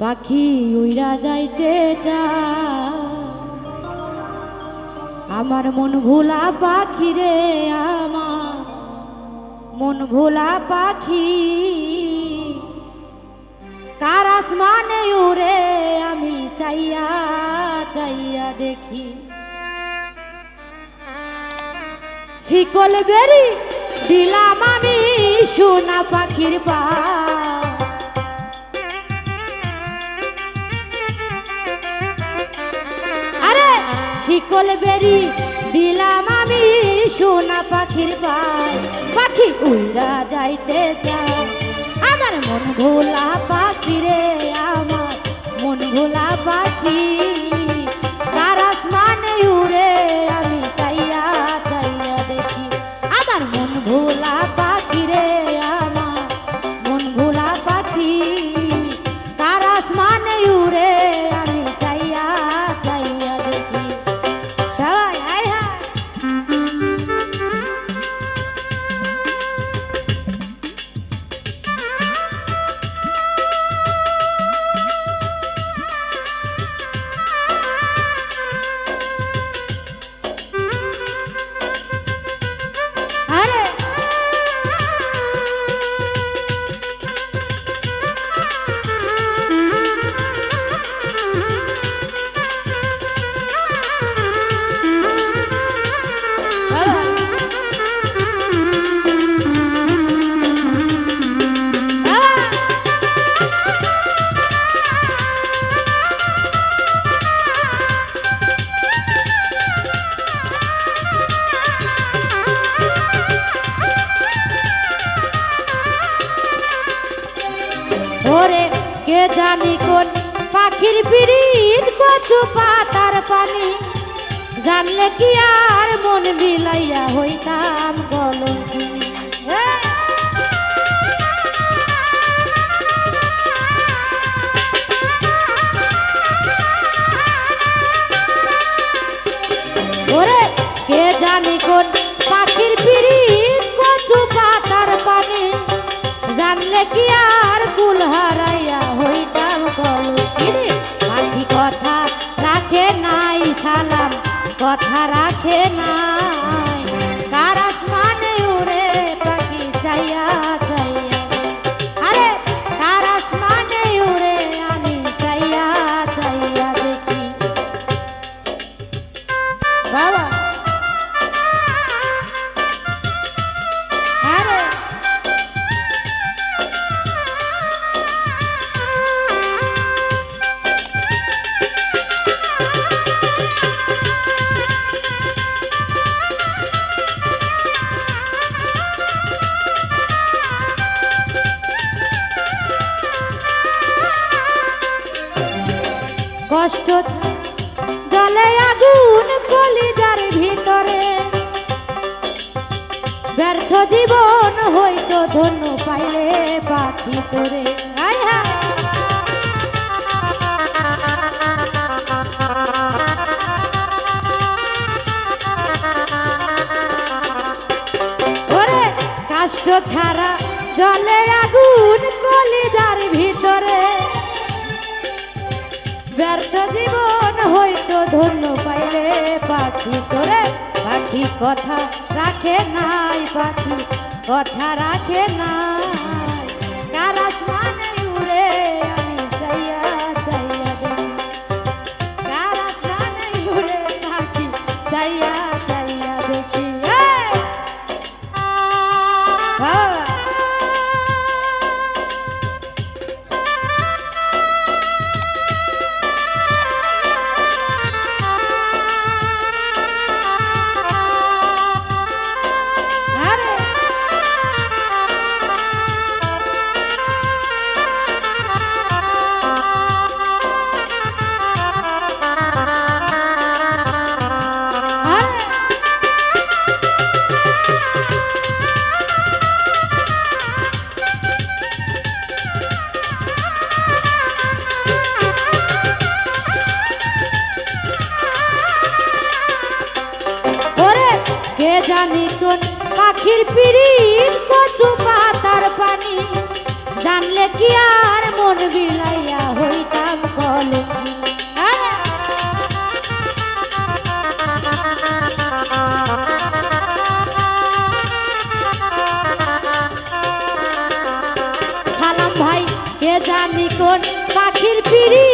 পাখি উইরা যাইতে আমার মন ভোলা পাখি রে আমার, মন ভোলা পাখি। কার আসমানে উড়ে আমি চাইয়া চাইয়া দেখি। শিকল বেরি দিলাম আমি সোনা পাখির পা শিকল বেরি দিলাম আমি সোনা পাখির পাই পাখি উইরা যাইতে চায়। আমার মন ভোলা পাখি রে আমার মন ভোলা পাখি। তার আসমানে কে জানি কোন পাখির পিড়িত কচু পাতার পানি? জানলে কি আর মন বিলাইয়া হইতাম কলঙ্কিনী জানি কোন ছাড়া জলে আগুন কলিজার ভিতরে। ব্যর্থ জীবন হইতো ধন্য পাইলে পাখি তোরে। পাখি কথা রাখে নাই, পাখি কথা রাখে নাই। জানি তোর পাখির পিড়িত কচু পাতার পানি। জানলে কি আর মন বিলাইয়া হইতাম কলে ভাই কে জানি কোন পাখির পিড়ি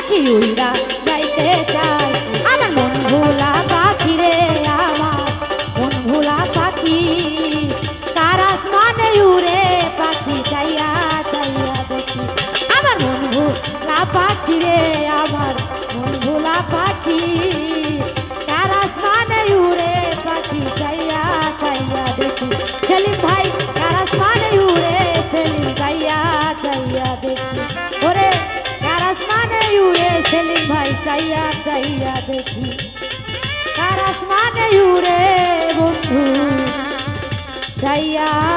পাখি উইরা যাইতে চায়? আমার মন ভোলা বন্ধু রে বন্ধু যাইয়া